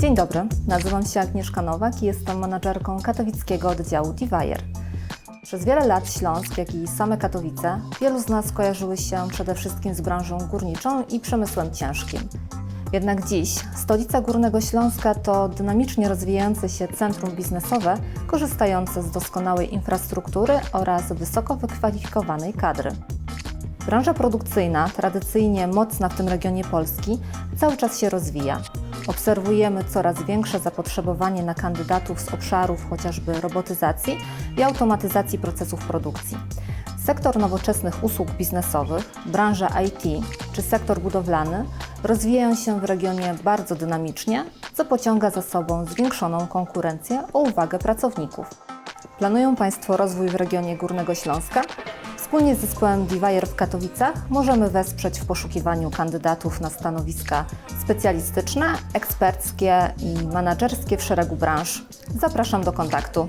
Dzień dobry, nazywam się Agnieszka Nowak i jestem menadżerką katowickiego oddziału Divire. Przez wiele lat Śląsk, jak i same Katowice, wielu z nas kojarzyły się przede wszystkim z branżą górniczą i przemysłem ciężkim. Jednak dziś stolica Górnego Śląska to dynamicznie rozwijające się centrum biznesowe, korzystające z doskonałej infrastruktury oraz wysoko wykwalifikowanej kadry. Branża produkcyjna, tradycyjnie mocna w tym regionie Polski, cały czas się rozwija. Obserwujemy coraz większe zapotrzebowanie na kandydatów z obszarów chociażby robotyzacji i automatyzacji procesów produkcji. Sektor nowoczesnych usług biznesowych, branża IT czy sektor budowlany rozwijają się w regionie bardzo dynamicznie, co pociąga za sobą zwiększoną konkurencję o uwagę pracowników. Planują Państwo rozwój w regionie Górnego Śląska? Wspólnie z zespołem Divire w Katowicach możemy wesprzeć w poszukiwaniu kandydatów na stanowiska specjalistyczne, eksperckie i menedżerskie w szeregu branż. Zapraszam do kontaktu.